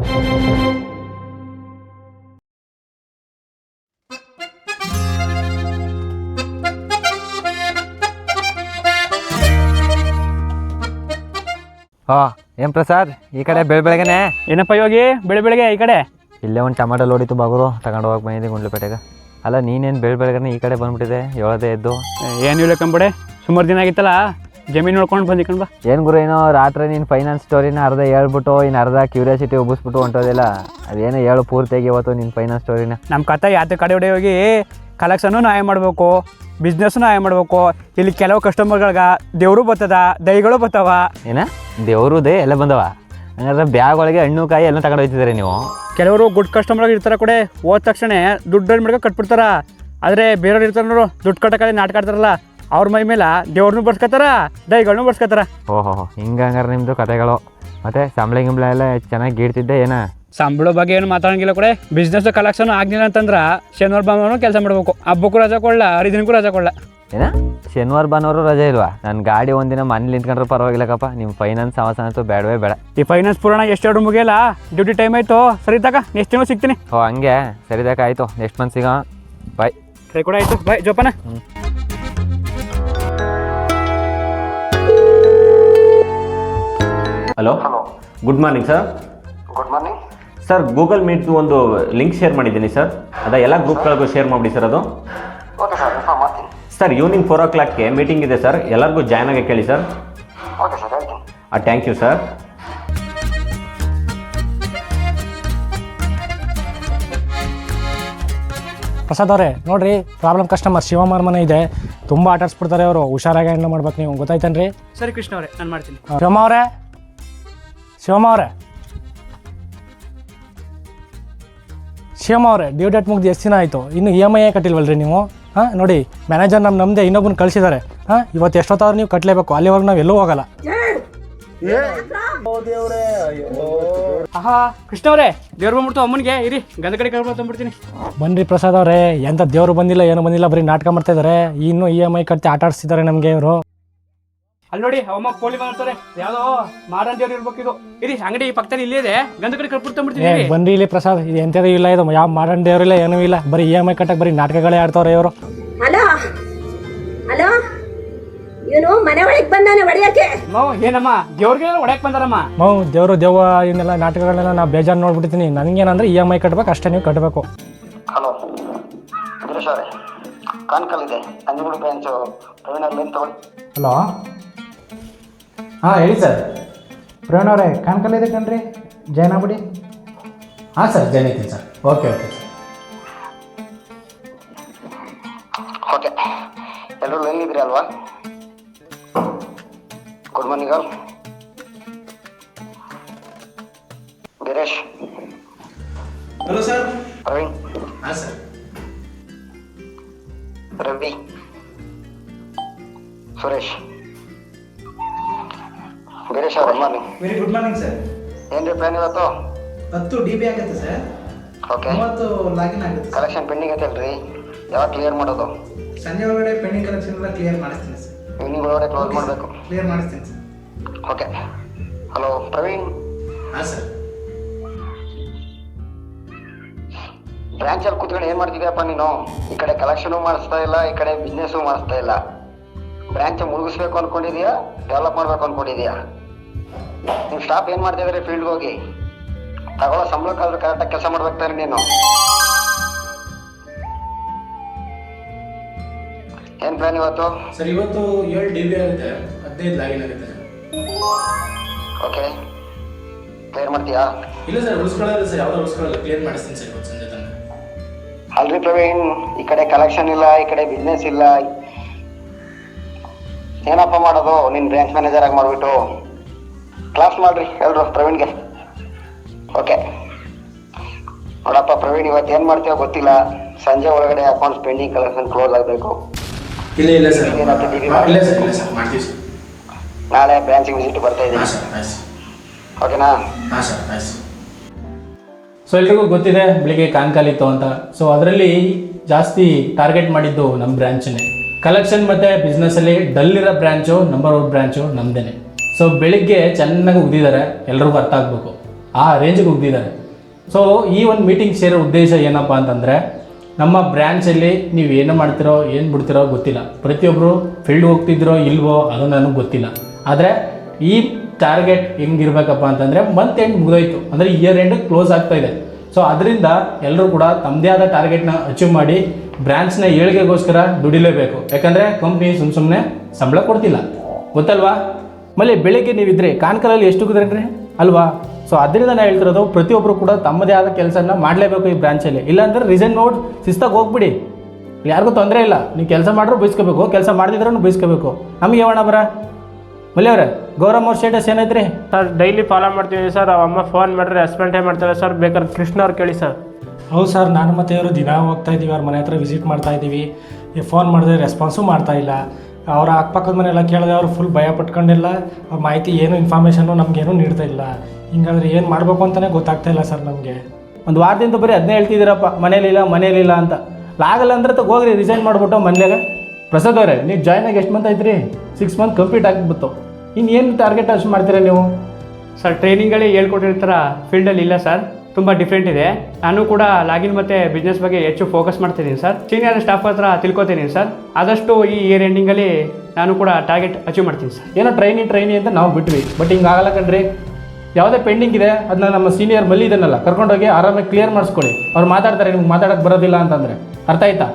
ಹಾ ಏನ್ ಪ್ರಸಾದ್? ಈ ಕಡೆ ಬೆಳ ಬೆಳಗ್ಗೆನೆ? ಏನಪ್ಪ ಯೋಗಿ? ಬೆಳೆ ಬೆಳಗ್ಗೆ ಈ ಕಡೆ? ಇಲ್ಲೇ ಒಂದು ಟಮಾಟೋ ಲೋಡಿತ್ತು ಬಾಗುರು ತಗೊಂಡು ಹೋಗಕ್ಕೆ ಬಂದಿದ್ದೆ ಗುಂಡ್ಲುಪೇಟೆಗೆ. ಅಲ್ಲ ನೀನೇನು ಬೆಳ ಬೆಳಗ್ಗೆನೆ ಈ ಕಡೆ ಬಂದ್ಬಿಟ್ಟಿದೆ? ಹೇಳದೆ ಎದ್ದು. ಏನು ಇಲ್ಲ ಕಂಬಡೆ? ಸುಮಾರು ದಿನ ಆಗಿತ್ತಲ್ಲ? ಜಮೀನು ನೋಡ್ಕೊಂಡು ಬಂದಿ ಬಾ. ಏನು ಗುರು ಏನೋ ರಾತ್ರಿ ನೀನು ಫೈನಾನ್ಸ್ ಸ್ಟೋರಿನ ಅರ್ಧ ಹೇಳ್ಬಿಟ್ಟು ಇನ್ನು ಅರ್ಧ ಕ್ಯೂರಿಯಾಸಿಟಿ ಉಬ್ಬಿಸ್ಬಿಟ್ಟು ಹೊಂಟೋದಿಲ್ಲ. ಅದೇನೋ ಹೇಳು ಪೂರ್ತಿಯಾಗಿ ಇವತ್ತು ನಿನ್ನ ಫೈನಾನ್ಸ್ ಸ್ಟೋರಿನ ನಮ್ಮ ಕತೆ ಯಾತ್ರೆ ಕಡೆ ಹೊಡೆ ಹೋಗಿ ಕಲೆಕ್ಷನ್ನು ನಾಯ ಮಾಡಬೇಕು ಬಿಸ್ನೆಸ್ನು ನಾವೇ ಮಾಡಬೇಕು. ಇಲ್ಲಿ ಕೆಲವು ಕಸ್ಟಮರ್ಗಳಿಗೆ ದೇವರು ಬರ್ತದ ದೈಗಳು ಬರ್ತಾವ. ಏನ? ದೇವರು ದೇ ಎಲ್ಲ ಬಂದವ? ಹಂಗಾದ್ರೆ ಬ್ಯಾಗ್ ಒಳಗೆ ಹಣ್ಣು ಕಾಯಿ ಎಲ್ಲ ತಗೊಂಡು ಹೋಗ್ತಿದ್ದಾರೆ ನೀವು? ಕೆಲವರು ಗುಡ್ ಕಸ್ಟಮರ್ ಇರ್ತಾರೆ ಕೂಡ ಹೋದ ತಕ್ಷಣ ದುಡ್ಡು ಮಾಡ್ಕೊಂಡು ಕಟ್ಬಿಡ್ತಾರ. ಆದರೆ ಬೇರೆಯವ್ರು ಇರ್ತಾರೆ ನೋಡು ದುಡ್ಡು ಕಟ್ಟಕ್ಕೆ ನಾಟಕ ಆಡ್ತಾರಲ್ಲ ಅವ್ರ ಮೈ ಮೇಲೆ ದೇವ್ರನ್ನೂ ಬರ್ಸ್ಕೊತಾರ ದೈಗಳನ್ನೂ ಬರ್ಸ್ಕೊತಾರ. ಓಹೋ ಹಿಂಗೆ ನಿಮ್ದು ನಿಮ್ಮದು ಕತೆಗಳು. ಮತ್ತೆ ಸಂಬಳ ಗಿಂಬಳ ಎಲ್ಲ ಚೆನ್ನಾಗಿ ಗೀಡ್ತಿದ್ದೆ ಏನ? ಸಂಬಳ ಬಗ್ಗೆ ಏನು ಮಾತಾಡಂಗಿಲ್ಲ ಕೂಡ. ಬಿಸ್ನೆಸ್ ಕಲೆಕ್ಷನ್ ಆಗ್ಲಿಲ್ಲ ಅಂತಂದ್ರ ಶನಿವಾರ ಭಾನುವಾರ ಕೆಲಸ ಮಾಡ್ಬೇಕು. ಹಬ್ಬಕ್ಕೂ ರಜಾ ಕೊಡ್ಲ ಹರಿದಿನಕ್ಕೂ ರಜಾ ಕೊಡ್ಲ? ಏನ? ಶನಿವಾರ ಭಾನುವಾರ ರಜೆ ಇಲ್ವಾ? ನನ್ನ ಗಾಡಿ ಒಂದಿನ ಮನೇಲಿ ನಿಂತ್ಕೊಂಡ್ರೆ ಪರವಾಗಿಲ್ಲಕ್ಕಪ್ಪ ನಿಮ್ಮ ಫೈನಾನ್ಸ್ ಅವಸಾನ ಅಂತೂ ಬೇಡವೇ ಬೇಡ. ಈ ಫೈನಾನ್ಸ್ ಪೂರ್ಣ ಎಷ್ಟು ಮುಗಿಯಲ್ಲ? ಡ್ಯೂಟಿ ಟೈಮ್ ಆಯ್ತು. ಸರಿ ತಕ ನೆಕ್ಸ್ಟ್ ಟೈಮ್ ಸಿಗ್ತೀನಿ. ಓ ಹಂಗೆ. ಸರಿ ತಕ ಆಯ್ತು. ನೆಕ್ಸ್ಟ್ ಮಂತ್ ಸಿಗ. ಬಾಯ್ ಸರಿ ಕೂಡ ಆಯ್ತು. ಬಾಯ್ ಜೋಪಾನ. Hello? Good morning sir good morning sir Google meet ಒಂದು ಲಿಂಕ್ ಶೇರ್ ಮಾಡಿದ್ದೀನಿ ಸರ್ ಅದ ಎಲ್ಲ ಗ್ರೂಪ್ಗಳಿಗೂ ಶೇರ್ ಮಾಡಿ ಸರ್ ಅದು. ಓಕೆ ಸರ್ ಇನ್ಫಾರ್ಮ್ ಮಾಡ್ತೀನಿ. ಸರ್ ಈವ್ನಿಂಗ್ ಫೋರ್ ಓ ಕ್ಲಾಕ್ಗೆ ಮೀಟಿಂಗ್ ಇದೆ ಸರ್ ಎಲ್ಲರಿಗೂ ಜಾಯ್ನ್ ಆಗಿ ಕೇಳಿ sir okay sir thank you sir Prasad ಅವರೇ ನೋಡ್ರಿ ಪ್ರಾಬ್ಲಮ್ ಕಸ್ಟಮರ್ ಶಿವಮಾರ್ ಮನೆ ಇದೆ. ತುಂಬಾ ಆಟಾಡ್ಸ್ಬಿಡ್ತಾರೆ ಅವರು. ಹುಷಾರಾಗಿ ಹ್ಯಾಂಡಲ್ ಮಾಡ್ಬೇಕು ನೀವು. ಗೊತ್ತಾಯ್ತೇನ್ರಿ? ಸರಿ ಕೃಷ್ಣ ಅವರೇ ನಾನು ಮಾಡ್ತೀನಿ. ಶಿವಮ್ಮ ಅವರೇ ಶಿವಮ್ಮ ಅವರೇ ಅವರೇ ಡ್ಯೂ ಡೇಟ್ ಮುಗ್ದು ಎಷ್ಟು ದಿನ ಆಯಿತು? ಇನ್ನು ಇ ಎಂ ಐ ಕಟ್ಟಿಲ್ವಲ್ರಿ ನೀವು? ಹಾಂ ನೋಡಿ ಮ್ಯಾನೇಜರ್ ನಮ್ಮ ನಮ್ಮದೇ ಇನ್ನೊಬ್ಬನ ಕಳಿಸಿದ್ದಾರೆ ಹಾಂ ಇವತ್ತು ಎಷ್ಟೊತ್ತಾದ್ರೂ ನೀವು ಕಟ್ಟಲೇಬೇಕು ಅಲ್ಲಿವರೆಗೆ ನಾವು ಎಲ್ಲೂ ಹೋಗಲ್ಲ. ಆಹಾ ಕೃಷ್ಣ ಅವರೇ ದೇವ್ರು ಬಂದ್ಬಿಡ್ತು ಅಮ್ಮನಿಗೆ. ಇರಿ ಗಂಧ ಕಡೆ ಕರ್ಕೊಂಡು ತಂದ್ಬಿಡ್ತೀನಿ ಬನ್ರಿ ಪ್ರಸಾದ್ ಅವರೇ ಎಂತ ದೇವ್ರು ಬಂದಿಲ್ಲ ಏನು ಬಂದಿಲ್ಲ ಬರೀ ನಾಟಕ ಮಾಡ್ತಾ ಇದಾರೆ. ಇನ್ನೂ ಇ ಎಂ ಐ ಕಟ್ಟಿ ಆಟ ಆಡಿಸ್ತಿದ್ದಾರೆ ನಮಗೆ ಇವರು. ಅಲ್ಲಿ ನೋಡಿ ಅವಮ್ಮ ಕೋಳಿ ಬಂದಿರ್ತಾರೆ ಯಾವ್ದೋ ಮಾಡನ್ ದೇವ್ರು ಇರ್ಬೇಕು ಇದು. ಇರಿ ಅಂಗಡಿ ಪಕ್ಕದಲ್ಲಿ ಇಲ್ಲೇ ಇದೆ. ಗಂಧ ಕಡೆ ಕರ್ಬಿಟ್ಟು ಏ ತಂದ್ಬಿಡ್ತೀನಿ. ಬನ್ರಿ ಇಲ್ಲಿ ಪ್ರಸಾದ್. ಇದು ಎಂಥದ್ದು ಇಲ್ಲ ಇದು. ಯಾವ ಮಾಡನ್ ದೇವ್ರಿಲ್ಲ ಏನೂ ಇಲ್ಲ. ಬರೀ ಇ ಎಂ ಐ ಕಟ್ಟಕ್ಕೆ ಬರೀ ನಾಟಕಗಳೇ ಆಡ್ತಾವ್ರೆ ಇವರು. ಹಲೋ? ಹಲೋ? ಇವನು ಮನೆ ಒಳಗೆ ಬಂದಾನೆ ಒಡೆಯಕ್ಕೆ ಮೌ ಏನಮ್ಮ? ದೇವ್ರಿಗೆ ಒಡೆಯಕ್ ಬಂದಾರಮ್ಮ? ಮೌ ದೇವರು ದೇವ ಇವನ್ನೆಲ್ಲ ನಾಟಕಗಳನ್ನೆಲ್ಲ ನಾ ಬೇಜಾರು ನೋಡ್ಬಿಟ್ಟಿದ್ದೀನಿ. ನನಗೇನಂದ್ರೆ ಇ ಎಂ ಐ ಕಟ್ಬೇಕು ಅಷ್ಟೇ ನೀವು ಕಟ್ಟಬೇಕು ಹಲೋ ಅವರೇ. ಕಾನ್ಕಲ್ ಇದೆ. ಪ್ರವೀಣ್ ಅವ್ರ ಲಿಂಕ್ ತಗೊಳ್ಳಿ? ಹಲೋ? ಹಾಂ ಹೇಳಿ ಸರ್ ಪ್ರವೀಣ್ ಅವರೇ ಕಾನ್ಕಲ್ ಇದೆ ಕಣ್ರಿ? ಜಾಯ್ನ್ ಆಗ್ಬಿಡಿ. ಹಾಂ sir join ಐತೀನಿ sir okay okay sir okay ಎಲ್ಲರೂ ಲೈನ್ ಇದ್ರಿ ಅಲ್ವಾ? Good morning all Girish hello sir Praveen ಹಾಂ ಸರ್ ರವಿ ಸುರೇಶ್ ಗಿರೀಶ್ ಅವರ morning very good morning sir ಏನ್ರಿ ಪ್ಲಾನ್ ಇವತ್ತು? ಹತ್ತು ಡಿ ಬಿ ಆಗುತ್ತೆ ಸರ್ ಓಕೆ ಮೂವತ್ತು ಲಾಗಿನ್ ಆಗುತ್ತೆ ಕಲೆಕ್ಷನ್ ಪೆಂಡಿಂಗ್ ಐತಲ್ರಿ ಯಾವಾಗ ಕ್ಲಿಯರ್ ಮಾಡೋದು? ಸಂಜೆ ಒಳಗಡೆ ಪೆಂಡಿಂಗ್ ಕಲೆಕ್ಷನ್ ಎಲ್ಲ ಕ್ಲಿಯರ್ ಮಾಡಿಸ್ತೀನಿ ಸರ್ ಈವ್ನಿಂಗ್ ಒಳಗಡೆ ಕ್ಲೋಸ್ ಮಾಡಬೇಕು. ಕ್ಲಿಯರ್ ಮಾಡಿಸ್ತೀನಿ ಸರ್ ಓಕೆ ಹಲೋ ಪ್ರವೀಣ್? ಹಾಂ ಸರ್ ಬ್ರಾಂಚಲ್ಲಿ ಕೂತ್ಕೊಂಡು ಏನು ಮಾಡ್ತಿದ್ಯಪ್ಪ ನೀನು? ಈ ಕಡೆ ಕಲೆಕ್ಷನು ಮಾಡಿಸ್ತಾ ಇಲ್ಲ ಈ ಕಡೆ ಬಿಸ್ನೆಸ್ಸು ಮಾಡಿಸ್ತಾ ಇಲ್ಲ. ಬ್ರಾಂಚ್ ಮುಳುಗಿಸ್ಬೇಕು ಅನ್ಕೊಂಡಿದ್ಯಾ? ಡೆವಲಪ್ ಮಾಡ್ಬೇಕು ಅನ್ಕೊಂಡಿದ್ಯಾ? ನಿಮ್ಮ ಸ್ಟಾಫ್ ಏನು ಮಾಡ್ತಿದ್ರೆ ಫೀಲ್ಡ್ಗೆ ಹೋಗಿ? ತಗೊಳ್ಳೋ ಸಂಬಳಕ್ಕಾದ್ರೂ ಕರೆಕ್ಟಾಗಿ ಕೆಲಸ ಮಾಡ್ಬೇಕಾರೆ ನೀನು. ಏನ್ ಪ್ಲಾನ್ ಇವತ್ತು? ಸರ್ ಇವತ್ತು ಏಳು ಡಿ ಬಿ ಆಗುತ್ತೆ ಹದಿನೈದು ಲಾಗಿನ್ ಆಗುತ್ತೆ. ಸರ್ ಓಕೆ ಕ್ಲಿಯರ್ ಮಾಡ್ತೀಯಾ? ಇಲ್ಲ ಸರ್ ಉಳಿಸ್ಕೊಳ್ಳೋದು ಸರ್ ಯಾವ್ದು ಉಳಿಸ್ಕೊಳ್ಳೋದು ಕ್ಲಿಯರ್ ಮಾಡಿಸ್ತೀನಿ ಸರ್ ಇವತ್ತು ಸಂಜೆ ತನಕ. ಅಲ್ರಿ ಪ್ರವೀಣ್ ಈ ಕಡೆ ಕಲೆಕ್ಷನ್ ಇಲ್ಲ ಈ ಕಡೆ ಬಿಸ್ನೆಸ್ ಇಲ್ಲ. ಏನಪ್ಪ ಮಾಡೋದು? ನಿನ್ನ ಬ್ರಾಂಚ್ ಮ್ಯಾನೇಜರ್ ಆಗಿ ಮಾಡಿಬಿಟ್ಟು. ಕ್ಲಾಸ್ ಮಾಡ್ರಿ ಎಲ್ರು ಪ್ರವೀಣ್ಗೆ. ಓಕೆ ನೋಡಪ್ಪ ಪ್ರವೀಣ್ ಇವತ್ತು ಏನು ಮಾಡ್ತೀವೋ ಗೊತ್ತಿಲ್ಲ. ಸಂಜೆ ಒಳಗಡೆ ಅಕೌಂಟ್ ಪೆಂಡಿಂಗ್ ಕಲೆಕ್ಷನ್ ಕ್ಲೋಸ್ ಆಗಬೇಕು. ಇಲ್ಲ ಇಲ್ಲ ಸರ್ ಇಲ್ಲ ಸರ್ ಇಲ್ಲ ಸರ್ ಮಾಡ್ತೀವಿ ಸರ್ ನಾಳೆ ಬ್ರಾಂಚಿಗೆ ವಿಸಿಟ್ ಬರ್ತಾ ಇದ್ದೀನಿ. ಓಕೆನಾ ಹಾಂ ಸರ್ ಆಯ್ತು ಸರ್ ಸೊ ಎಲ್ರಿಗೂ ಗೊತ್ತಿದೆ ಬೆಳಿಗ್ಗೆ ಕಾನ್ಕಾಲ್ ಇತ್ತು ಅಂತ. ಸೊ ಅದರಲ್ಲಿ ಜಾಸ್ತಿ ಟಾರ್ಗೆಟ್ ಮಾಡಿದ್ದು ನಮ್ಮ ಬ್ರ್ಯಾಂಚನ್ನೇ ಕಲೆಕ್ಷನ್ ಮತ್ತು ಬಿಸ್ನೆಸ್ಸಲ್ಲಿ ಡಲ್ ಇರೋ ಬ್ರ್ಯಾಂಚು ನಂಬರ್ ಒನ್ ಬ್ರ್ಯಾಂಚು ನಮ್ಮದೇ ಸೊ ಬೆಳಿಗ್ಗೆ ಚೆನ್ನಾಗಿ ಉಗ್ದಿದ್ದಾರೆ ಎಲ್ರಿಗೂ ಅರ್ಥ ಆಗಬೇಕು. ಆ ರೇಂಜಿಗೆ ಉಗ್ದಿದ್ದಾರೆ ಸೊ ಈ ಒಂದು ಮೀಟಿಂಗ್ ಸೇರೋ ಉದ್ದೇಶ ಏನಪ್ಪ ಅಂತಂದರೆ, ನಮ್ಮ ಬ್ರ್ಯಾಂಚಲ್ಲಿ ನೀವು ಏನು ಮಾಡ್ತಿರೋ, ಏನು ಬಿಡ್ತಿರೋ ಗೊತ್ತಿಲ್ಲ. ಪ್ರತಿಯೊಬ್ಬರು ಫೀಲ್ಡ್ ಹೋಗ್ತಿದ್ರೋ ಇಲ್ವೋ ಅದು ನನಗೆ ಗೊತ್ತಿಲ್ಲ. ಆದರೆ, ಈ ಟಾರ್ಗೆಟ್ ಹೆಂಗಿರ್ಬೇಕಪ್ಪ ಅಂತಂದರೆ ಮಂತ್ ಎಂಡ್ ಮುಗಿದೋಯ್ತು. ಅಂದರೆ ಇಯರ್ ಎಂಡ್ ಕ್ಲೋಸ್ ಆಗ್ತಾ ಇದೆ. ಸೊ ಅದರಿಂದ ಎಲ್ಲರೂ ಕೂಡ ತಮ್ಮದೇ ಆದ ಟಾರ್ಗೆಟ್ನ ಅಚೀವ್ ಮಾಡಿ ಬ್ರ್ಯಾಂಚ್ನ ಏಳಿಗೆಗೋಸ್ಕರ ದುಡಿಲೇಬೇಕು. ಯಾಕಂದರೆ ಕಂಪ್ನಿ ಸುಮ್ಮ ಸುಮ್ಮನೆ ಸಂಬಳ ಕೊಡ್ತಿಲ್ಲ. ಗೊತ್ತಲ್ವಾ? ಮళ్ళీ ಬೆಳಿಗ್ಗೆ ನೀವಿದ್ರೆ ಕಾನ್ಕಲಲ್ಲಿ ಎಷ್ಟು ಕುದುರೇನ್ರಿ ಅಲ್ವಾ? ಸೊ ಅದರಿಂದ ನಾನು ಹೇಳ್ತಿರೋದು ಪ್ರತಿಯೊಬ್ಬರು ಕೂಡ ತಮ್ಮದೇ ಆದ ಕೆಲಸನ ಮಾಡಲೇಬೇಕು ಈ ಬ್ರಾಂಚಲ್ಲಿ ಇಲ್ಲಾಂದ್ರೆ ರಿಸೈನ್ ನೋಡಿ ಶಿಸ್ತಾಗಿ ಹೋಗ್ಬಿಡಿ. ಯಾರಿಗೂ ತೊಂದರೆ ಇಲ್ಲ. ನೀವು ಕೆಲಸ ಮಾಡಿದ್ರು ಬಯಸ್ಕೋಬೇಕು ಕೆಲಸ ಮಾಡಿದ್ರೂ ಬಯಸ್ಕೋಬೇಕು ನಮಗೆ ಯಾವಣ ಬರ? ಮಲ್ಲಿ ಅವ್ರೆ ಗೌರಮ್ಮ ಅವ್ರ ಸ್ಟೇಟಸ್ ಏನೈತ್ರಿ ಸರ್ ಡೈಲಿ ಫಾಲೋ ಮಾಡ್ತೀವಿ ಸರ್. ಅಮ್ಮ ಫೋನ್ ಮಾಡಿದ್ರೆ ರೆಸ್ಪಾಂಡೇ ಮಾಡ್ತಾರೆ ಸರ್. ಬೇಕಾದ್ರೆ ಕೃಷ್ಣ ಅವ್ರು ಕೇಳಿ ಸರ್. ಹೌದು ಸರ್ ನಾನು ಮತ್ತೆ ಇವರು ದಿನ ಹೋಗ್ತಾ ಇದ್ದೀವಿ. ಅವ್ರ ಮನೆ ಹತ್ರ ವಿಸಿಟ್ ಮಾಡ್ತಾ ಇದ್ದೀವಿ. ಫೋನ್ ಮಾಡಿದ್ರೆ ರೆಸ್ಪಾನ್ಸು ಮಾಡ್ತಾ ಇಲ್ಲ. ಅವರ ಅಕ್ಕಪಕ್ಕದ ಮನೆಯೆಲ್ಲ ಕೇಳಿದೆ ಅವರು ಫುಲ್ ಭಯ ಪಟ್ಕೊಂಡಿಲ್ಲ. ಅವ್ರ ಮಾಹಿತಿ ಏನು ಇನ್ಫಾರ್ಮೇಷನು ನಮಗೇನು ನೀಡ್ತಾ ಇಲ್ಲ. ಹಿಂಗಾದ್ರೆ ಏನು ಮಾಡಬೇಕು ಅಂತಲೇ ಗೊತ್ತಾಗ್ತಾ ಇಲ್ಲ ಸರ್ ನಮಗೆ. ಒಂದು ವಾರದಿಂದ ಬರೀ ಅದನ್ನೇ ಹೇಳ್ತಿದ್ದೀರಪ್ಪ. ಮನೇಲಿಲ್ಲ ಮನೇಲಿಲ್ಲ ಅಂತ. ಆಗಲ್ಲ ಅಂದ್ರೆ ತಗ ಹೋಗ್ರಿ ರಿಸೈನ್ ಮಾಡಿಬಿಟ್ಟು ಮನೇಲೆ ಪ್ರಸಾದ್ ಅವರೇ ನೀವು ಜಾಯ್ನ್ ಆಗಿ ಎಷ್ಟು ಮಂತ್ ಐತ್ರಿ ಸಿಕ್ಸ್ ಮಂತ್ ಕಂಪ್ಲೀಟ್ ಆಗಿಬಿಟ್ಟು ಇನ್ನೇನು ಏನು ಟಾರ್ಗೆಟ್ ಅಷ್ಟು ಮಾಡ್ತೀರಾ ನೀವು? ಸರ್ ಟ್ರೈನಿಂಗಲ್ಲಿ ಹೇಳ್ಕೊಟ್ಟಿರ್ತಾರ ಫೀಲ್ಡಲ್ಲಿ ಇಲ್ಲ ಸರ್. ತುಂಬ ಡಿಫ್ರೆಂಟ್ ಇದೆ. ನಾನು ಕೂಡ ಲಾಗಿನ್ ಮತ್ತು ಬಿಸ್ನೆಸ್ ಬಗ್ಗೆ ಹೆಚ್ಚು ಫೋಕಸ್ ಮಾಡ್ತಿದ್ದೀನಿ ಸರ್ ಸೀನಿಯರ್ ಸ್ಟಾಫ್ ಹತ್ರ ತಿಳ್ಕೊತೀನಿ ಸರ್ ಆದಷ್ಟು ಈ ಇಯರ್ ಎಂಡಿಂಗಲ್ಲಿ ನಾನು ಕೂಡ ಟಾರ್ಗೆಟ್ ಅಚೀವ್ ಮಾಡ್ತೀನಿ ಸರ್ ಏನೋ ಟ್ರೈನಿ ಟ್ರೈನಿ ಅಂತ ನಾವು ಬಿಟ್ವಿ. ಬಟ್ ಹಿಂಗೆ ಆಗಲ್ಲ ಕಣ್ರಿ. ಯಾವುದೇ ಪೆಂಡಿಂಗ್ ಇದೆ ಅದನ್ನ ನಮ್ಮ ಸೀನಿಯರ್ ಮಲ್ಲಿ ಇದನ್ನಲ್ಲ. ಕರ್ಕೊಂಡೋಗಿ ಆರಾಮಾಗಿ ಕ್ಲಿಯರ್ ಮಾಡಿಸ್ಕೊಳ್ಳಿ. ಅವ್ರು ಮಾತಾಡ್ತಾರೆ, ನಿಮ್ಗೆ ಮಾತಾಡೋಕ್ಕೆ ಬರೋದಿಲ್ಲ ಅಂತಂದರೆ. ಅರ್ಥ ಆಯ್ತಾ?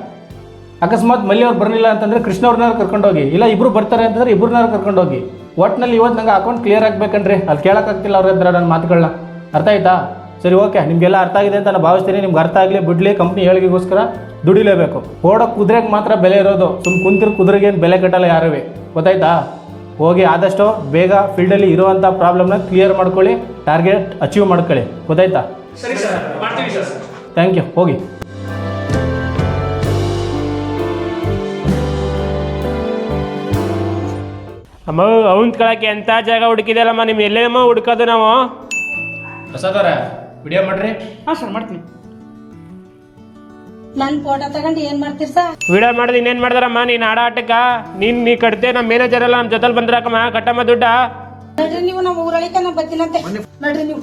ಅಕಸ್ಮಾತ್ ಮಲ್ಲಿ ಅವ್ರು ಬರಲಿಲ್ಲ ಅಂತಂದರೆ ಕೃಷ್ಣ ಅವ್ರನ್ನಾರು ಕರ್ಕೊಂಡೋಗಿ ಇಲ್ಲ ಇಬ್ಬರು ಬರ್ತಾರೆ ಅಂತಂದ್ರೆ ಇಬ್ಬರನ್ನಾರು ಕರ್ಕೊಂಡೋಗಿ ಒಟ್ಟಿನಲ್ಲಿ ಇವತ್ತು ನಂಗೆ ಅಕೌಂಟ್ ಕ್ಲಿಯರ್ ಆಗಬೇಕಂಡ್ರಿ ಅಲ್ಲಿ ಕೇಳೋಕ್ಕಾಗ್ತಿಲ್ಲ ಅವ್ರ ಹತ್ರ ನನ್ನ ಮಾತುಗಳನ್ನ ಅರ್ಥ ಆಯ್ತಾ? ಸರಿ ಓಕೆ. ನಿಮಗೆಲ್ಲ ಅರ್ಥ ಆಗಿದೆ ಅಂತ ನಾನು ಭಾವಿಸ್ತೀನಿ. ನಿಮ್ಗೆ ಅರ್ಥ ಆಗಲಿ ಬಿಡಲಿ ಕಂಪ್ನಿ ಏಳಿಗೆಗೋಸ್ಕರ ದುಡಿಲೇಬೇಕು. ಓಡೋ ಕುದುರೆಗೆ ಮಾತ್ರ ಬೆಲೆ ಇರೋದು. ಸುಮ್ಮನೆ ಕುಂತಿರ ಕುದುರೆಗೇನು ಬೆಲೆ ಕಟ್ಟಲ್ಲ ಯಾರೂ ಗೊತ್ತಾಯ್ತಾ? ಹೋಗಿ ಆದಷ್ಟು ಬೇಗ ಫೀಲ್ಡಲ್ಲಿ ಇರುವಂಥ ಪ್ರಾಬ್ಲಮ್ನ ಕ್ಲಿಯರ್ ಮಾಡ್ಕೊಳ್ಳಿ ಟಾರ್ಗೆಟ್ ಅಚೀವ್ ಮಾಡ್ಕೊಳ್ಳಿ. ಗೊತ್ತಾಯ್ತಾ? ಸರಿ ಸರ್ ಮಾಡ್ತೀವಿ ಸರ್. ಥ್ಯಾಂಕ್ ಯು ಹೋಗಿ. ಅಮ್ಮ ಅವ್ನ ಕಳಕ್ಕೆ ಎಂತ ಜಾಗ ಹುಡುಕಿದೆಲ್ಲಮ್ಮ ನಿಮ್ ಎಲ್ಲೇನಮ್ಮ ಹುಡುಕೋದು ನಾವು? ಅವರ ವಿಡಿಯೋ ಮಾಡ್ರಿ. ಹಾಂ ಸರ್ ಮಾಡ್ತೀನಿ. ನನ್ ಫೋಟೋ ತಗೊಂಡು ಏನ್ ಮಾಡ್ತೀರಿ ಸರ್? ವಿಡಿಯೋ ಮಾಡಿದ್ ಇನ್ನೇನ್ ಮಾಡ್ದಾರಮ್ಮ? ನೀನ್ ಆಡ ಆಟಕ್ಕ ನೀನ್ ನೀ ಕಟ್ತೆ ನಮ್ಮ ಮ್ಯಾನೇಜರ್ ಎಲ್ಲ ನಮ್ಮ ಜೊತೆಲಿ ಬಂದ್ರಕ್ಕಮ್ಮ ಕಟ್ಟಮ್ಮ ದುಡ್ಡ. ನಡ್ರಿ ನೀವು ನಮ್ಮ ಊರಳಿಕ ನಮ್ ಬತ್ತಿನಂತೆ. ನಡ್ರಿ ನೀವು.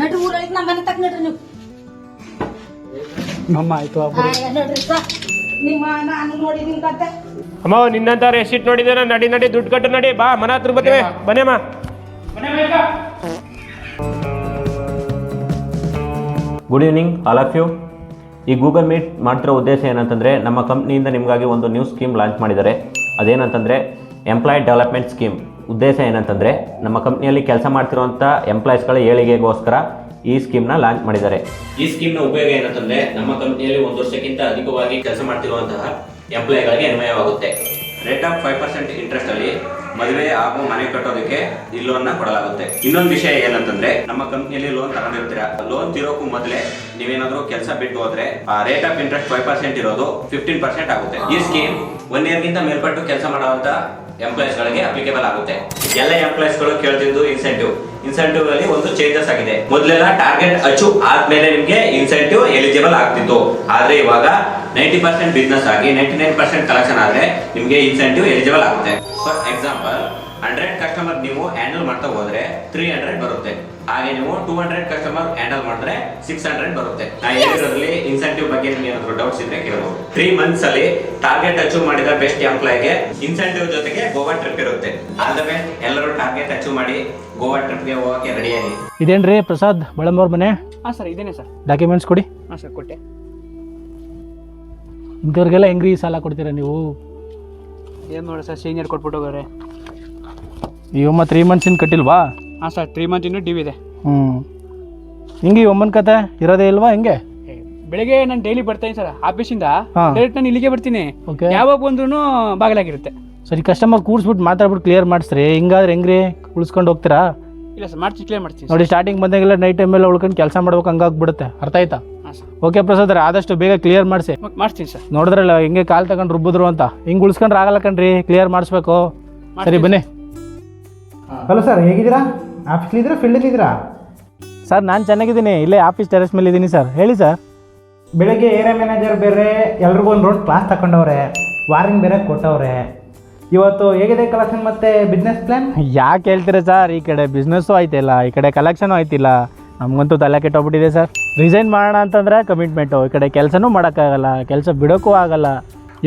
ನಡ್ರಿ ಊರಳಿಕ ನಮ್ಮ ಮನೆ ತಕ್ಕ ನಡ್ರಿ ನೀವು. ನಮ್ಮ ಆಯಿತು ಆಯ್, ನಡ್ರಿ ಸರ್. ನಿಮ್ಮ ನಾನು ನೋಡಿದೀನಿ ಕತೆ ಅಮ್ಮ ನಿನ್ನಂತ ಎಷ್ಟಿಟ್ ನೋಡಿದಾರ ನಡಿ ನಡಿ ದುಡ್ಡು ಕಟ್ಟು ನಡಿ. ಬಾ ಮನ ಹತ್ರ ಬರ್ತೇವೆ ಬನ್ನಿಮ್ಮ good evening all of you ಈ ಗೂಗಲ್ ಮೀಟ್ ಮಾಡ್ತಿರೋ ಉದ್ದೇಶ ಏನಂತಂದರೆ, ನಮ್ಮ ಕಂಪ್ನಿಯಿಂದ ನಿಮಗಾಗಿ ಒಂದು ನ್ಯೂ ಸ್ಕೀಮ್ ಲಾಂಚ್ ಮಾಡಿದ್ದಾರೆ. ಅದೇನಂತಂದರೆ ಎಂಪ್ಲಾಯ್ ಡೆವಲಪ್ಮೆಂಟ್ ಸ್ಕೀಮ್ ಉದ್ದೇಶ ಏನಂತಂದರೆ, ನಮ್ಮ ಕಂಪ್ನಿಯಲ್ಲಿ ಕೆಲಸ ಮಾಡ್ತಿರುವಂಥ ಎಂಪ್ಲಾಯ್ಸ್ಗಳ ಏಳಿಗೆಗೋಸ್ಕರ ಈ ಸ್ಕೀಮ್ನ ಲಾಂಚ್ ಮಾಡಿದ್ದಾರೆ. ಈ ಸ್ಕೀಮ್ನ ಉಪಯೋಗ ಏನಂತಂದರೆ, ನಮ್ಮ ಕಂಪ್ನಿಯಲ್ಲಿ ಒಂದು ವರ್ಷಕ್ಕಿಂತ ಅಧಿಕವಾಗಿ ಕೆಲಸ ಮಾಡ್ತಿರುವಂತಹ ಎಂಪ್ಲಾಯಿಗಳಿಗೆ ಅನ್ವಯವಾಗುತ್ತೆ. Rate of five percent interest ಅಲ್ಲಿ ಮದುವೆ ಹಾಗೂ ಮನೆ ಕಟ್ಟೋದಕ್ಕೆ ಈ ಲೋನ್ನ ಕೊಡಲಾಗುತ್ತೆ. ಇನ್ನೊಂದು ವಿಷಯ ಏನಂತಂದ್ರೆ, ನಮ್ಮ ಕಂಪ್ನಿಯಲ್ಲಿ ಲೋನ್ ತಗೊಂಡಿರ್ತೀರಾ? ಲೋನ್ ತಿರೋಕು ಮೊದಲೇ ನೀವೇನಾದ್ರೂ ಕೆಲಸ ಬಿಟ್ಟು ಹೋದ್ರೆ, ಆ rate of interest five percent ಇರೋದು ಫಿಫ್ಟೀನ್ ಪರ್ಸೆಂಟ್ ಆಗುತ್ತೆ. ಈ ಸ್ಕೀಮ್ ಒನ್ ಇಯರ್ ಗಿಂತ ಮೇಲ್ಪಟ್ಟು ಕೆಲಸ ಮಾಡುವಂತ ಎಂಪ್ಲಾಯೀಸ್ ಗಳಿಗೆ ಅಪ್ಲಿಕೇಬಲ್ ಆಗುತ್ತೆ. ಎಲ್ಲ ಎಂಪ್ಲಾಯೀಸ್ಗಳು ಕೇಳ್ತಿದ್ದು ಇನ್ಸೆಂಟಿವ್ ಇನ್ಸೆಂಟಿವ್ ಅಲ್ಲಿ ಒಂದು ಚೇಂಜಸ್ ಆಗಿದೆ. ಮೊದಲೆಲ್ಲ ಟಾರ್ಗೆಟ್ ಅಚೀವ್ ಆದ್ಮೇಲೆ ನಿಮ್ಗೆ ಇನ್ಸೆಂಟಿವ್ ಎಲಿಜಿಬಲ್ ಆಗ್ತಿತ್ತು. ಆದ್ರೆ ಇವಾಗ ನೈಂಟಿ ಪರ್ಸೆಂಟ್ ಬಿಸ್ನೆಸ್ ಆಗಿ ನೈಂಟಿ ನೈನ್ ಪರ್ಸೆಂಟ್ ಕಲೆಕ್ಷನ್ ಆದ್ರೆ ನಿಮಗೆ ಇನ್ಸೆಂಟಿವ್ ಎಲಿಜಿಬಲ್ ಆಗುತ್ತೆ. ಫಾರ್ ಎಕ್ಸಾಂಪಲ್ ಹಂಡ್ರೆಡ್ ಕಸ್ಟಮರ್ ನೀವು ಹ್ಯಾಂಡಲ್ ಮಾಡ್ತಾ ಹೋದ್ರೆ ತ್ರೀ ಹಂಡ್ರೆಡ್ ಬರುತ್ತೆ. ಹಾಗೆ ನೀವು ಟೂ ಹಂಡ್ರೆಡ್ ಕಸ್ಟಮರ್ ಹ್ಯಾಂಡಲ್ ಮಾಡಿದ್ರೆ ಸಿಕ್ಸ್ ಹಂಡ್ರೆಡ್ ಬರುತ್ತೆ. ನಾ ಹೇಳಿರೋದ್ರಲ್ಲಿ ಇನ್ಸೆಂಟಿವ್ ಬಗ್ಗೆ ನಿಮ್ಗೆ ಏನಾದ್ರು ಡೌಟ್ಸ್ ಇದ್ರೆ ಕೇಳಬಹುದು ತ್ರೀ ಮಂತ್ಸ್ ಅಲ್ಲಿ ಟಾರ್ಗೆಟ್ ಅಚೀವ್ ಮಾಡಿದ ಬೆಸ್ಟ್ ಎಂಪ್ಲಾಯ್ಗೆ ಇನ್ಸೆಂಟಿವ್ ಜೊತೆಗೆ ಗೋವಾ ಟ್ರಿಪ್ ಇರುತ್ತೆ. ಆಲ್ ದ ಬೆಸ್ಟ್ ಎಲ್ಲರೂ ಟಾರ್ಗೆಟ್ ಅಚೀವ್ ಮಾಡಿ ಗೋವಾ ಟ್ರಿಪ್ಗೆ ಹೋಗಕ್ಕೆ ರೆಡಿಯಾಗಿ ಇದೇನ್ರಿ ಪ್ರಸಾದ್ ಬಳಂಬವ್ರ ಮನೆ? ಹಾಂ ಸರ್ ಇದೇನೆ ಸರ್. ಡಾಕ್ಯುಮೆಂಟ್ಸ್ ಕೊಡಿ. ಹಾಂ ಸರ್ ಕೊಟ್ಟೆ. ಇಂಥವ್ರಿಗೆಲ್ಲ ಹೆಂಗ್ರಿ ಸಾಲ ಕೊಡ್ತೀರಾ ನೀವು? ಏನು ನೋಡಿ ಸರ್ ಸೀನಿಯರ್ ಕೊಟ್ಬಿಟ್ಟು ಹೋಗೋರೆ. ಈ ಒಮ್ಮ ತ್ರೀ ಮಂತ್ಸಿನ ಕಟ್ಟಿಲ್ವಾ? ಹಾಂ ಸರ್ ತ್ರೀ ಮಂತ್ ಇನ್ನೂ ಡ್ಯೂ ಇದೆ. ಹ್ಞೂ ಹಿಂಗೆ ಈ ಒಮ್ಮನ ಕತೆ? ಇರೋದೇ ಇಲ್ವಾ ಹೆಂಗೆ? ಬೆಳಿಗ್ಗೆ ನಾನು ಡೈಲಿ ಬರ್ತೀನಿ ಸರ್ ಆಫೀಸಿಂದ ಹಾ. ಡೈರೆಕ್ಟ್ ನಾನು ಇಲ್ಲಿಗೆ ಬರ್ತೀನಿ. ಓಕೆ. ಯಾವಾಗ ಬಂದ್ರೂ ಬಾಗಿಲಾಗಿರುತ್ತೆ. ಸರಿ ಕಸ್ಟಮರ್ ಕೂರಿಸ್ಬಿಟ್ಟು ಮಾತಾಡ್ಬಿಟ್ಟು ಕ್ಲಿಯರ್ ಮಾಡಿಸ್ರಿ. ಹಿಂಗಾದ್ರೆ ಹೆಂಗ್ರಿ? ಉಳಿಸ್ಕೊಂಡು ಹೋಗ್ತೀರಾ? ಇಲ್ಲ ಸರ್ ಮಾಡ್ತೀನಿ ಕ್ಲಿಯರ್ ಮಾಡ್ತೀನಿ ನೋಡಿ ಸ್ಟಾರ್ಟಿಂಗ್ ಬಂದಾಗೆಲ್ಲ ನೈಟ್ ಟೈಮೆಲ್ಲ ಉಳ್ಕೊಂಡು ಕೆಲಸ ಮಾಡ್ಬೇಕು ಹಂಗಾಗ್ಬಿಡುತ್ತೆ. ಅರ್ಥ ಆಯ್ತಾ? ಓಕೆ ಪ್ರಸಾದ್ ಆದಷ್ಟು ಬೇಗ ಕ್ಲಿಯರ್ ಮಾಡಿಸಿ. ಮಾಡ್ತೀನಿ ಸರ್. ನೋಡಿದ್ರಲ್ಲ ಹಿಂಗೆ ಕಾಲ್ ತಗೊಂಡು ರುಬ್ಬಿದ್ರು ಅಂತ. ಹಿಂಗೆ ಉಳಿಸ್ಕೊಂಡ್ರೆ ಆಗಲ್ಲ ಕಣ್ರಿ ಕ್ಲಿಯರ್ ಮಾಡಿಸ್ಬೇಕು. ಸರಿ ಬನ್ನಿ. ಹಲೋ ಸರ್ ಹೇಗಿದ್ದೀರಾ? ಆಫೀಸ್ಲಿದ್ದೀರಾ ಫೀಲ್ಡಲ್ಲಿದ್ದೀರಾ ಸರ್ ನಾನು ಚೆನ್ನಾಗಿದ್ದೀನಿ. ಇಲ್ಲೇ ಆಫೀಸ್ ಟೆರೆಸ್ ಮೇಲೆ ಇದ್ದೀನಿ ಸರ್. ಹೇಳಿ ಸರ್. ಬೆಳಗ್ಗೆ ಏರಿಯಾ ಮ್ಯಾನೇಜರ್ ಬೇರೆ ಎಲ್ರಿಗೂ ಒಂದು ರೌಂಡ್ ಕ್ಲಾಸ್ ತಗೊಂಡವ್ರೆ ವಾರಿಂಗ್ ಬೇರೆ ಕೊಟ್ಟವ್ರೆ. ಇವತ್ತು ಹೇಗಿದೆ ಕಲೆಕ್ಷನ್ ಮತ್ತೆ ಬಿಸ್ನೆಸ್ ಪ್ಲ್ಯಾನ್ ಯಾಕೆ ಹೇಳ್ತೀರಾ ಸರ್? ಈ ಕಡೆ ಬಿಸ್ನೆಸ್ಸು ಆಯ್ತಿಲ್ಲ ಈ ಕಡೆ ಕಲೆಕ್ಷನು ಆಯ್ತಿಲ್ಲ. ನಮಗಂತೂ ತಲೆ ಕೆಟ್ಟೋಗ್ಬಿಟ್ಟಿದೆ ಸರ್. ರಿಸೈನ್ ಮಾಡೋಣ ಅಂತಂದರೆ ಕಮಿಟ್ಮೆಂಟು ಈ ಕಡೆ ಕೆಲಸನೂ ಮಾಡೋಕ್ಕಾಗಲ್ಲ ಕೆಲಸ ಬಿಡೋಕ್ಕೂ ಆಗಲ್ಲ.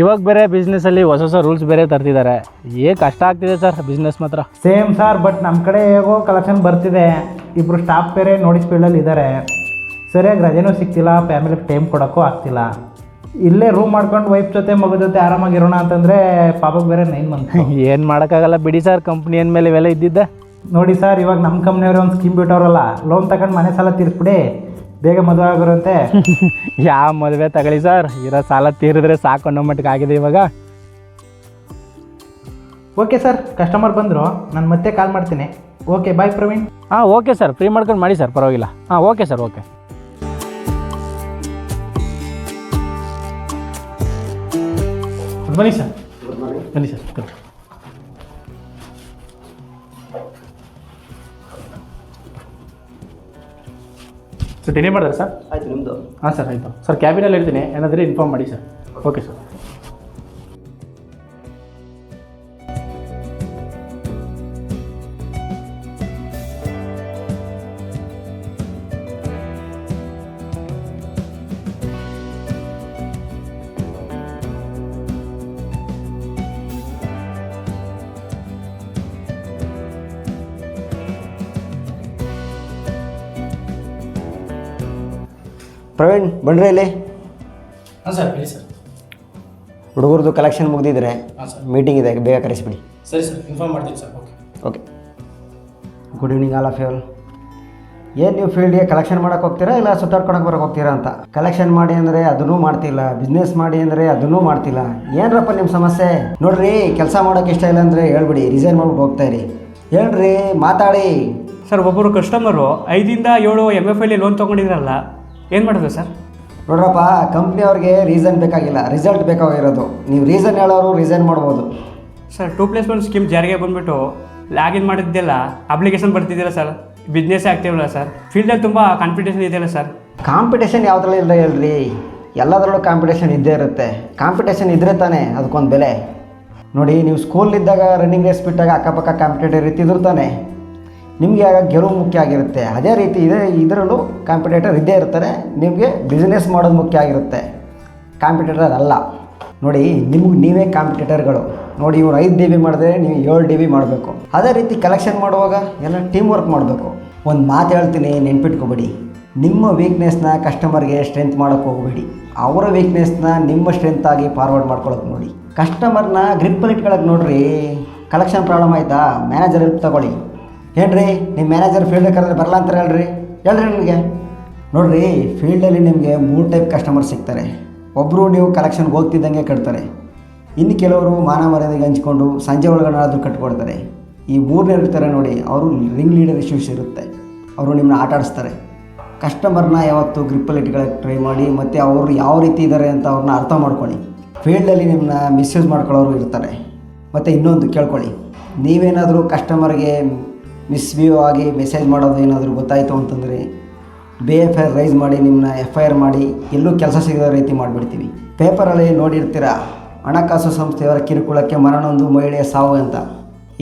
ಇವಾಗ ಬೇರೆ ಬಿಸ್ನೆಸ್ಸಲ್ಲಿ ಹೊಸ ಹೊಸ ರೂಲ್ಸ್ ಬೇರೆ ತರ್ತಿದ್ದಾರೆ ಏ ಕಷ್ಟ ಆಗ್ತಿದೆ ಸರ್ ಬಿಸ್ನೆಸ್ ಮಾತ್ರ. ಸೇಮ್ ಸರ್ ಬಟ್ ನಮ್ಮ ಕಡೆ ಹೇಗೋ ಕಲೆಕ್ಷನ್ ಬರ್ತಿದೆ. ಇಬ್ಬರು ಸ್ಟಾಫ್ ಬೇರೆ ನೋಟಿಸ್ ಫೀಲ್ಡಲ್ಲಿ ಇದ್ದಾರೆ ಸರಿಯಾಗಿ ರಜೆನೂ ಸಿಗ್ತಿಲ್ಲ ಫ್ಯಾಮಿಲಿಗೆ ಟೈಮ್ ಕೊಡೋಕ್ಕೂ ಆಗ್ತಿಲ್ಲ. ಇಲ್ಲೇ ರೂಮ್ ಮಾಡ್ಕೊಂಡು ವೈಫ್ ಜೊತೆ ಮಗು ಜೊತೆ ಆರಾಮಾಗಿರೋಣ ಅಂತಂದರೆ ಪಾಪಕ್ಕೆ ಬೇರೆ ನೈನ್ ಮಂತ್ ಏನು ಮಾಡೋಕ್ಕಾಗಲ್ಲ ಬಿಡಿ ಸರ್ ಕಂಪ್ನಿ ಅಂದಮೇಲೆ ಇವೆಲ್ಲ ಇದ್ದಿದ್ದೆ. ನೋಡಿ ಸರ್ ಇವಾಗ ನಮ್ಮ ಕಂಪ್ನಿಯವ್ರು ಒಂದು ಸ್ಕೀಮ್ ಬಿಟ್ಟವ್ರಲ್ಲ ಲೋನ್ ತಗೊಂಡು ಮನೆ ಸಾಲ ತೀರಿಸ್ಬಿಡಿ. ಬೇಗ ಮದುವೆ ಆಗೋರಂತೆ. ಯಾವ ಮದುವೆ ತಗೊಳ್ಳಿ ಸರ್ ಇರೋ ಸಾಲ ತೀರಿದ್ರೆ ಸಾಕು ಅನ್ನೋ ಮಟ್ಟಿಗೆ ಆಗಿದೆ ಇವಾಗ. ಓಕೆ ಸರ್ ಕಸ್ಟಮರ್ ಬಂದರು ನಾನು ಮತ್ತೆ ಕಾಲ್ ಮಾಡ್ತೀನಿ. Okay bye Praveen. ಹಾಂ ಓಕೆ ಸರ್ ಫ್ರೀ ಮಾಡ್ಕೊಂಡು ಮಾಡಿ ಸರ್ ಪರವಾಗಿಲ್ಲ. ಹಾಂ ಓಕೆ ಸರ್ ಓಕೆ ಬನ್ನಿ ಸರ್ ಬನ್ನಿ ಸರ್ ಸರ್ ಡಿಲೇ ಮಾಡಿದ್ರೆ ಸರ್? ಆಯ್ತು ನಿಮ್ಮದು ಹಾಂ ಸರ್ ಆಯಿತು. ಸರ್ ಕ್ಯಾಬಿನಲ್ಲಿ ಇರ್ತೀನಿ. ಏನಾದರೂ ಇನ್ಫಾರ್ಮ್ ಮಾಡಿ ಸರ್. ಓಕೆ ಸರ್ ಪ್ರವೀಣ್ ಬನ್ರಿ ಇಲ್ಲಿ? ಹಾಂ ಸರ್ ಹೇಳಿ ಸರ್. ಹುಡುಗರದು ಕಲೆಕ್ಷನ್ ಮುಗಿದಿದ್ರೆ ಹಾಂ ಸರ್. ಮೀಟಿಂಗ್ ಇದೆ ಬೇಗ ಕರೆಸಿಬಿಡಿ. ಸರಿ ಸರ್ ಇನ್ಫಾರ್ಮ್ ಮಾಡ್ತೀನಿ sir okay okay good evening all of you all ಏನು ನೀವು ಫೀಲ್ಡ್ಗೆ ಕಲೆಕ್ಷನ್ ಮಾಡೋಕೆ ಹೋಗ್ತೀರಾ ಇಲ್ಲ ಸುತ್ತಾಡ್ಕೊಳಕ್ಕೆ ಬರೋಕೆ ಹೋಗ್ತೀರಾ ಅಂತ? ಕಲೆಕ್ಷನ್ ಮಾಡಿ ಅಂದರೆ ಅದನ್ನೂ ಮಾಡ್ತಿಲ್ಲ ಬಿಸ್ನೆಸ್ ಮಾಡಿ ಅಂದರೆ ಅದನ್ನೂ ಮಾಡ್ತಿಲ್ಲ. ಏನರಪ್ಪ ನಿಮ್ಮ ಸಮಸ್ಯೆ? ನೋಡ್ರಿ ಕೆಲಸ ಮಾಡೋಕೆ ಇಷ್ಟ ಇಲ್ಲ ಅಂದರೆ ಹೇಳ್ಬಿಡಿ ರಿಸೈನ್ ಮಾಡ್ಬಿಟ್ಟು ಹೋಗ್ತಾ ಇರಿ. ಹೇಳ್ರಿ ಮಾತಾಡಿ. ಸರ್ ಒಬ್ಬರು ಕಸ್ಟಮರು ಐದಿಂದ ಏಳು ಎಂ ಎಫ್ ಐಲಿ ಲೋನ್ ತೊಗೊಂಡಿದ್ರಲ್ಲ ಏನು ಮಾಡೋದು ಸರ್? ನೋಡ್ರಪ್ಪ ಕಂಪ್ನಿಯವ್ರಿಗೆ ರೀಸನ್ ಬೇಕಾಗಿಲ್ಲ. ರಿಸಲ್ಟ್ ಬೇಕಾಗಿರೋದು. ನೀವು ರೀಸನ್ ಹೇಳೋರು ರಿಸೈನ್ ಮಾಡ್ಬೋದು. Sir two plus one scheme ಜಾರಿಗೆ ಬಂದುಬಿಟ್ಟು ಲಾಗಿನ್ ಮಾಡಿದ್ದೆಲ್ಲ ಅಪ್ಲಿಕೇಶನ್ ಬರ್ತಿದ್ದೀರಾ ಸರ್? ಬಿಸ್ನೆಸ್ ಆಗ್ತಿವಲ್ಲ ಸರ್. ಫೀಲ್ಡಲ್ಲಿ ತುಂಬ ಕಾಂಪಿಟೇಷನ್ ಇದೆಯಲ್ಲ ಸರ್. ಕಾಂಪಿಟೇಷನ್ ಯಾವ್ದ್ರಲ್ಲಿ ಇಲ್ಲ ಹೇಳ್ರಿ? ಎಲ್ಲದರಲ್ಲೂ ಕಾಂಪಿಟೇಷನ್ ಇದ್ದೇ ಇರುತ್ತೆ. ಕಾಂಪಿಟೇಷನ್ ಇದ್ರೆ ತಾನೇ ಅದಕ್ಕೊಂದು ಬೆಲೆ. ನೋಡಿ ನೀವು ಸ್ಕೂಲ್ ಇದ್ದಾಗ ರನ್ನಿಂಗ್ ರೇಸ್ ಬಿಟ್ಟಾಗ ಅಕ್ಕಪಕ್ಕ ಕಾಂಪಿಟೇಟರ್ ಇರ್ತಿದ್ರು ತಾನೇ. ನಿಮಗೆ ಆಗ ಗೆಲುವು ಮುಖ್ಯ ಆಗಿರುತ್ತೆ? ಅದೇ ರೀತಿ ಇದೆ, ಇದರಲ್ಲೂ ಕಾಂಪಿಟೇಟರ್ ಇದ್ದೇ ಇರ್ತಾರೆ. ನಿಮಗೆ ಬಿಸ್ನೆಸ್ ಮಾಡೋದು ಮುಖ್ಯ ಆಗಿರುತ್ತೆ. ಕಾಂಪಿಟೇಟರ್ ಅಲ್ಲ. ನೋಡಿ, ನಿಮ್ಗೆ ನೀವೇ ಕಾಂಪಿಟೇಟರ್ಗಳು ನೋಡಿ, ಇವ್ರು ಐದು ಡಿ ಬಿ ಮಾಡಿದ್ರೆ ನೀವು ಏಳು ಡಿ ಬಿ ಮಾಡಬೇಕು. ಅದೇ ರೀತಿ ಕಲೆಕ್ಷನ್ ಮಾಡುವಾಗ ಎಲ್ಲ ಟೀಮ್ ವರ್ಕ್ ಮಾಡಬೇಕು. ಒಂದು ಮಾತು ಹೇಳ್ತೀನಿ, ನೆನ್ಪಿಟ್ಕೋಬೇಡಿ. ನಿಮ್ಮ ವೀಕ್ನೆಸ್ನ ಕಸ್ಟಮರ್ಗೆ ಸ್ಟ್ರೆಂತ್ ಮಾಡೋಕ್ಕೆ ಹೋಗಬೇಡಿ. ಅವರ ವೀಕ್ನೆಸ್ನ ನಿಮ್ಮ ಸ್ಟ್ರೆಂತ್ ಆಗಿ ಫಾರ್ವರ್ಡ್ ಮಾಡ್ಕೊಳಕ್ಕೆ ನೋಡಿ. ಕಸ್ಟಮರ್ನ ಗ್ರಿಪ್ಪಲ್ಲಿ ಇಟ್ಕೊಳಕ್ಕೆ ನೋಡ್ರಿ. ಕಲೆಕ್ಷನ್ ಪ್ರಾಬ್ಲಮ್ ಆಯಿತಾ? ಮ್ಯಾನೇಜರ್ ಹೆಲ್ಪ್ ತಗೊಳ್ಳಿ. ಏನ್ರಿ ನಿಮ್ಮ ಮ್ಯಾನೇಜರ್ ಫೀಲ್ಡ್ ಕರೆದ್ರೆ ಬರಲ್ಲ ಅಂತಾರೆ ಹೇಳ್ರಿ ಹೇಳ್ರಿ ನಿಮಗೆ. ನೋಡ್ರಿ ಫೀಲ್ಡಲ್ಲಿ ನಿಮಗೆ ಮೂರು ಟೈಪ್ ಕಸ್ಟಮರ್ ಸಿಗ್ತಾರೆ. ಒಬ್ಬರು ನೀವು ಕಲೆಕ್ಷನ್ಗೆ ಹೋಗ್ತಿದ್ದಂಗೆ ಕಟ್ತಾರೆ. ಇನ್ನು ಕೆಲವರು ಮಾನ ಮರ್ಯಾದೆಗೆ ಹಂಚ್ಕೊಂಡು ಸಂಜೆ ಒಳಗಡೆ ಕಟ್ಕೊಡ್ತಾರೆ. ಈ ಮೂರನೇ ಇರ್ತಾರೆ ನೋಡಿ, ಅವರು ರಿಂಗ್ ಲೀಡರ್ ಇಶ್ಯೂಸ್ ಇರುತ್ತೆ. ಅವರು ನಿಮ್ಮನ್ನ ಆಟ ಆಡಿಸ್ತಾರೆ. ಕಸ್ಟಮರ್ನ ಯಾವತ್ತು ಗ್ರಿಪ್ಪಲ್ಲಿ ಇಟ್ಕೊಳ್ಳೋಕೆ ಟ್ರೈ ಮಾಡಿ, ಮತ್ತು ಅವರು ಯಾವ ರೀತಿ ಇದ್ದಾರೆ ಅಂತ ಅವ್ರನ್ನ ಅರ್ಥ ಮಾಡ್ಕೊಳ್ಳಿ. ಫೀಲ್ಡಲ್ಲಿ ನಿಮ್ಮನ್ನ ಮಿಸ್ಯೂಸ್ ಮಾಡ್ಕೊಳ್ಳೋರು ಇರ್ತಾರೆ. ಮತ್ತು ಇನ್ನೊಂದು ಕೇಳ್ಕೊಳ್ಳಿ, ನೀವೇನಾದರೂ ಕಸ್ಟಮರ್ಗೆ ಮಿಸ್ವ್ಯೂ ಆಗಿ ಮೆಸೇಜ್ ಮಾಡೋದು ಏನಾದರೂ ಗೊತ್ತಾಯಿತು ಅಂತಂದರೆ B F I R raise ಮಾಡಿ ನಿಮ್ಮನ್ನ ಎಫ್ ಐ ಆರ್ ಮಾಡಿ, ಎಲ್ಲೂ ಕೆಲಸ ಸಿಗದ ರೀತಿ ಮಾಡಿಬಿಡ್ತೀವಿ. ಪೇಪರಲ್ಲಿ ನೋಡಿರ್ತೀರ, ಹಣಕಾಸು ಸಂಸ್ಥೆಯವರ ಕಿರುಕುಳಕ್ಕೆ ಮರಣೊಂದು ಮಹಿಳೆಯ ಸಾವು ಅಂತ.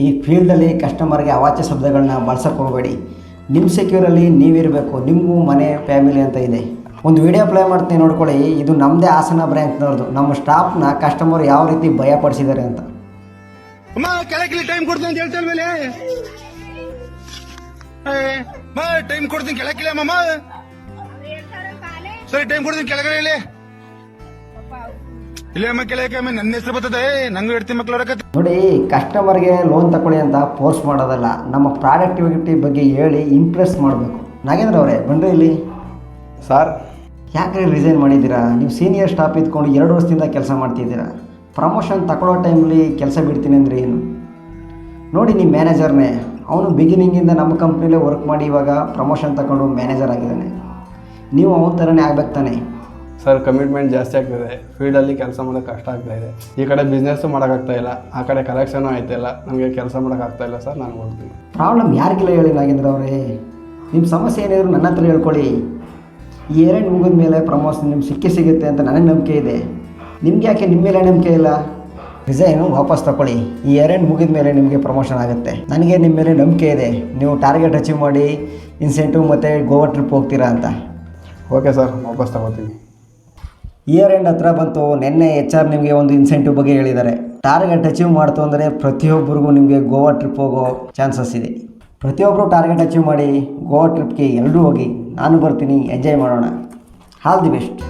ಈ ಫೀಲ್ಡಲ್ಲಿ ಕಸ್ಟಮರ್ಗೆ ಅವಾಚ್ಯ ಶಬ್ದಗಳನ್ನ ಬಳಸಕ್ಕೆ ಹೋಗಬೇಡಿ. ನಿಮ್ಮ ಸೆಕ್ಯೂರಲ್ಲಿ ನೀವಿರಬೇಕು, ನಿಮಗೂ ಮನೆ ಫ್ಯಾಮಿಲಿ ಅಂತ ಇದೆ. ಒಂದು ವಿಡಿಯೋ ಪ್ಲೇ ಮಾಡ್ತೀನಿ ನೋಡ್ಕೊಳ್ಳಿ, ಇದು ನಮ್ಮದೇ ಹಾಸನ ಬ್ರ್ಯಾಂಚ್ನವ್ರದ್ದು ನಮ್ಮ ಸ್ಟಾಫ್ನ ಕಸ್ಟಮರ್ ಯಾವ ರೀತಿ ಭಯಪಡಿಸಿದ್ದಾರೆ ಅಂತ. ಟೈಮ್ ಹೇಳ್ತಾ ಟೈಮ್ ಕೊಡ್ತೀನಿ ಕೆಳಕಿಲ್ಲ ಮಾಮ ಸರಿ ಟೈಮ್ ಕೊಡ್ತೀನಿ ಕೆಳಗಡೆ ಇಲ್ಲಿ ಇಲ್ಲ ಅಮ್ಮ ಕೆಳಗೆ ಅಮ್ಮ ನನ್ನ ಹೆಸರು ಬರ್ತದೆ? ನಂಗೂ ಇಡ್ತೀನಿ ಮಕ್ಳು ಹೊರಕತ್ತೆ ನೋಡಿ ಕಸ್ಟಮರ್ಗೆ ಲೋನ್ ತಕೊಳ್ಳಿ ಅಂತ ಫೋರ್ಸ್ ಮಾಡೋದಲ್ಲ ನಮ್ಮ ಪ್ರಾಡಕ್ಟಿವಿಟಿ ಬಗ್ಗೆ ಹೇಳಿ ಇಂಪ್ರೆಸ್ ಮಾಡಬೇಕು. ನಾಗೇಂದ್ರ ಅವರೇ ಬನ್ರಿ ಇಲ್ಲಿ. ಸರ್ ಯಾಕೆ ರಿಸೈನ್ ಮಾಡಿದ್ದೀರಾ? ನೀವು ಸೀನಿಯರ್ ಸ್ಟಾಫ್ ಇದ್ಕೊಂಡು ಎರಡು ವರ್ಷದಿಂದ ಕೆಲಸ ಮಾಡ್ತಿದ್ದೀರಾ. ಪ್ರಮೋಷನ್ ತಗೊಳ್ಳೋ ಟೈಮಲ್ಲಿ ಕೆಲಸ ಬಿಡ್ತೀನಿ ಅಂದರೆ ಏನು? ನೋಡಿ ನಿಮ್ಮ ಮ್ಯಾನೇಜರ್ನೇ ಅವನು ಬಿಗಿನಿಂಗಿಂದ ನಮ್ಮ ಕಂಪ್ನಿಲೇ ವರ್ಕ್ ಮಾಡಿ ಇವಾಗ ಪ್ರಮೋಷನ್ ತಗೊಂಡು ಮ್ಯಾನೇಜರ್ ಆಗಿದ್ದಾನೆ. ನೀವು ಅವನ ಥರನೇ ಆಗ್ಬೇಕು ತಾನೆ? ಸರ್ ಕಮಿಟ್ಮೆಂಟ್ ಜಾಸ್ತಿ ಆಗ್ತಿದೆ. ಫೀಲ್ಡಲ್ಲಿ ಕೆಲಸ ಮಾಡೋಕೆ ಕಷ್ಟ ಆಗ್ತಾ ಇದೆ. ಈ ಕಡೆ ಬಿಸ್ನೆಸ್ಸು ಮಾಡೋಕ್ಕಾಗ್ತಾ ಇಲ್ಲ. ಆ ಕಡೆ ಕಲೆಕ್ಷನು ಆಯ್ತಿಲ್ಲ ನಮಗೆ ಕೆಲಸ ಮಾಡೋಕ್ಕಾಗ್ತಾ ಇಲ್ಲ ಸರ್ ನಾನು ಹೋಗ್ತೀನಿ. ಪ್ರಾಬ್ಲಮ್ ಯಾರಿಗೆಲ್ಲ ಹೇಳಿ ನಾಗೇಂದ್ರ ಅವರೇ? ನಿಮ್ಮ ಸಮಸ್ಯೆ ಏನಿದ್ರು ನನ್ನ ಹತ್ರ ಹೇಳ್ಕೊಳ್ಳಿ ಈ ಎರಡು ಮುಗಿದ ಮೇಲೆ ಪ್ರಮೋಷನ್ ನಿಮ್ಗೆ ಸಿಕ್ಕಿ ಸಿಗುತ್ತೆ ಅಂತ ನನಗೆ ನಂಬಿಕೆ ಇದೆ. ನಿಮ್ಗೆ ಯಾಕೆ ನಿಮ್ಮ ಮೇಲೆ ನಂಬಿಕೆ ಇಲ್ಲ? ರಿಸೈನು ವಾಪಸ್ ತಗೊಳ್ಳಿ ಈ ಎಂಡ್ ಮುಗಿದ ಮೇಲೆ ನಿಮಗೆ ಪ್ರಮೋಷನ್ ಆಗುತ್ತೆ. ನನಗೆ ನಿಮ್ಮ ಮೇಲೆ ನಂಬಿಕೆ ಇದೆ. ನೀವು ಟಾರ್ಗೆಟ್ ಅಚೀವ್ ಮಾಡಿ ಇನ್ಸೆಂಟಿವ್ ಮತ್ತು ಗೋವಾ ಟ್ರಿಪ್ ಹೋಗ್ತೀರಾ ಅಂತ. ಓಕೆ ಸರ್ ವಾಪಸ್ ತಗೋತೀವಿ. ಇಯರ್ ಎಂಡ್ ಹತ್ರ ಬಂತು. ನಿನ್ನೆ ಎಚ್ ಆರ್ ನಿಮಗೆ ಒಂದು ಇನ್ಸೆಂಟಿವ್ ಬಗ್ಗೆ ಹೇಳಿದ್ದಾರೆ. ಟಾರ್ಗೆಟ್ ಅಚೀವ್ ಮಾಡ್ತು ಅಂದರೆ ಪ್ರತಿಯೊಬ್ಬರಿಗೂ ನಿಮಗೆ ಗೋವಾ ಟ್ರಿಪ್ ಹೋಗೋ ಚಾನ್ಸಸ್ ಇದೆ. ಪ್ರತಿಯೊಬ್ಬರು ಟಾರ್ಗೆಟ್ ಅಚೀವ್ ಮಾಡಿ ಗೋವಾ ಟ್ರಿಪ್ಗೆ ಎಲ್ಲರೂ ಹೋಗಿ ನಾನು ಬರ್ತೀನಿ ಎಂಜಾಯ್ ಮಾಡೋಣ. All the best